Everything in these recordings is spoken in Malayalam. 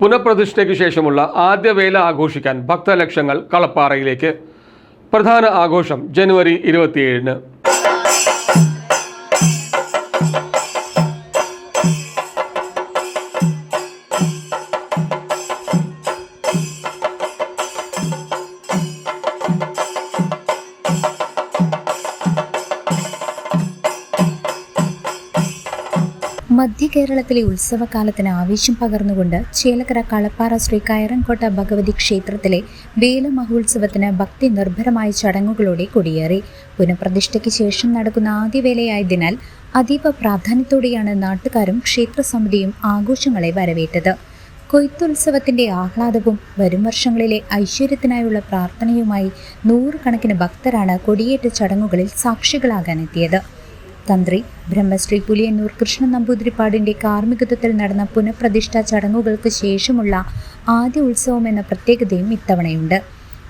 പുനഃപ്രതിഷ്ഠയ്ക്ക് ശേഷമുള്ള ആദ്യ വേല ആഘോഷിക്കാൻ ഭക്തലക്ഷങ്ങൾ കളപ്പാറയിലേക്ക്. പ്രധാന ആഘോഷം ജനുവരി ഇരുപത്തിയേഴിന്. മധ്യകേരളത്തിലെ ഉത്സവകാലത്തിന് ആവേശം പകർന്നുകൊണ്ട് ചേലക്കര കളപ്പാറ ശ്രീ കയറൻകോട്ട ഭഗവതി ക്ഷേത്രത്തിലെ വേല മഹോത്സവത്തിന് ഭക്തി നിർഭരമായ ചടങ്ങുകളോടെ കൊടിയേറി. പുനഃപ്രതിഷ്ഠയ്ക്ക് ശേഷം നടക്കുന്ന ആദ്യ വേലയായതിനാൽ അതീവ പ്രാധാന്യത്തോടെയാണ് നാട്ടുകാരും ക്ഷേത്രസമിതിയും ആഘോഷങ്ങളെ വരവേറ്റത്. കൊയ്ത്തുത്സവത്തിന്റെ ആഹ്ലാദവും വരും വർഷങ്ങളിലെ ഐശ്വര്യത്തിനായുള്ള പ്രാർത്ഥനയുമായി നൂറുകണക്കിന് ഭക്തരാണ് കൊടിയേറ്റ ചടങ്ങുകളിൽ സാക്ഷികളാകാനെത്തിയത്. തന്ത്രി ബ്രഹ്മശ്രീ പുലിയന്നൂർ കൃഷ്ണൻ നമ്പൂതിരിപ്പാടിന്റെ കാർമ്മികത്വത്തിൽ നടന്ന പുനഃപ്രതിഷ്ഠാ ചടങ്ങുകൾക്ക് ശേഷമുള്ള ആദ്യ ഉത്സവം എന്ന പ്രത്യേകതയും ഇത്തവണയുണ്ട്.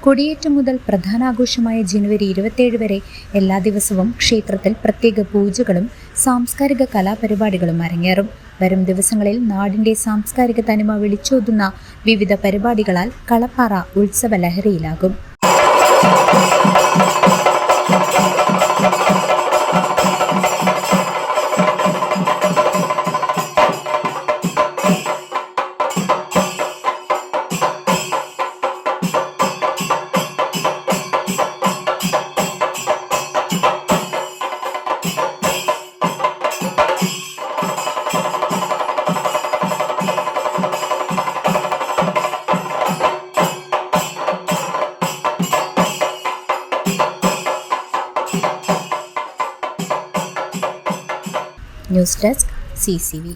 കൊടിയേറ്റം മുതൽ പ്രധാനാഘോഷമായ ജനുവരി ഇരുപത്തിയേഴ് വരെ എല്ലാ ദിവസവും ക്ഷേത്രത്തിൽ പ്രത്യേക പൂജകളും സാംസ്കാരിക കലാപരിപാടികളും അരങ്ങേറും. വരും ദിവസങ്ങളിൽ നാടിന്റെ സാംസ്കാരിക തനിമ വിളിച്ചോതുന്ന വിവിധ പരിപാടികളാൽ കളപ്പാറ ഉത്സവ ലഹരിയിലാകും news desk C C V